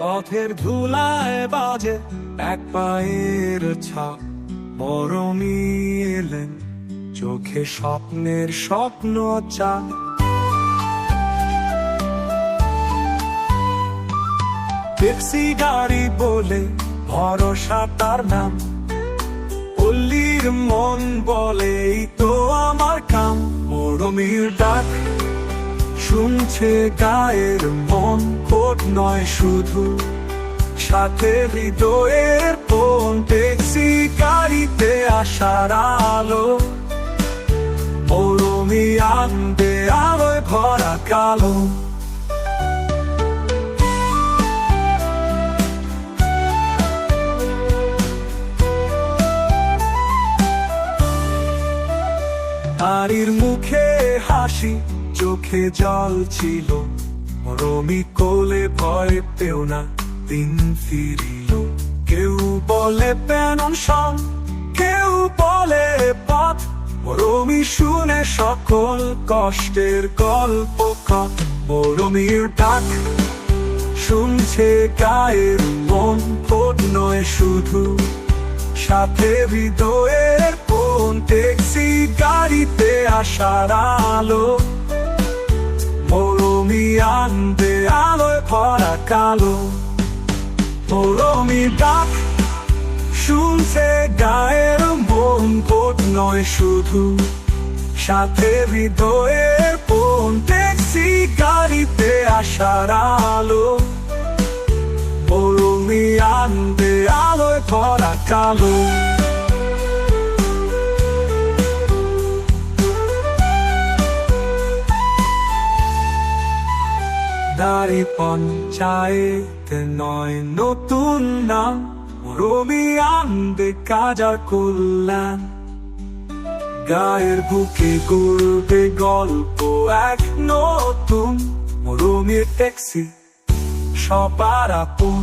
পথের ধুলায় বাজে এক পায়ের ছাপ মরমি এলেন চোখে স্বপ্নের স্বপ্ন চা ট্যাক্সি গাড়ি বলে ভরসা তার নাম। পল্লীর মন বলে তো আমার কাম। মরমির ডাক শুনছে গায়ের মন কোট নয় শুধু। সাথে হৃদয়ের কোন ট্যাক্সি গাড়িতে আসার আলো। মরমি আনবে আলোয় ভরা কালো। নারীর মুখে হাসি চোখে জল ছিল। রমি কোলে ভয় পেও না, দিন ফিরিল। কেউ বলে পেনশন কেউ বলে পথ। মরমি শুনে সকল কষ্টের গল্প কত মরমির ডাক শুনছে গায়ের মন, ভোট নয় শুধু। সাথে হৃদয়ের কোন ট্যাক্সি গাড়িতে আসার আলো। আনবে আলোয় ভরা কালো মরমি ডাক শুনছে গায়ের মন ভোট নয় শুধু। সাথে হৃদয়ের কোন ট্যাক্সি গাড়িতে আসার আলো। মরমি আনবে আলোয় ভরা কালো দাড়ি পঞ্চায়েতে নয় নতুন নাম। রবি আনবে কাজার কল্যাণ। গায়ের বুকে গড়বে গল্প এক নতুন। রোমের ট্যাক্সি সবার আপন।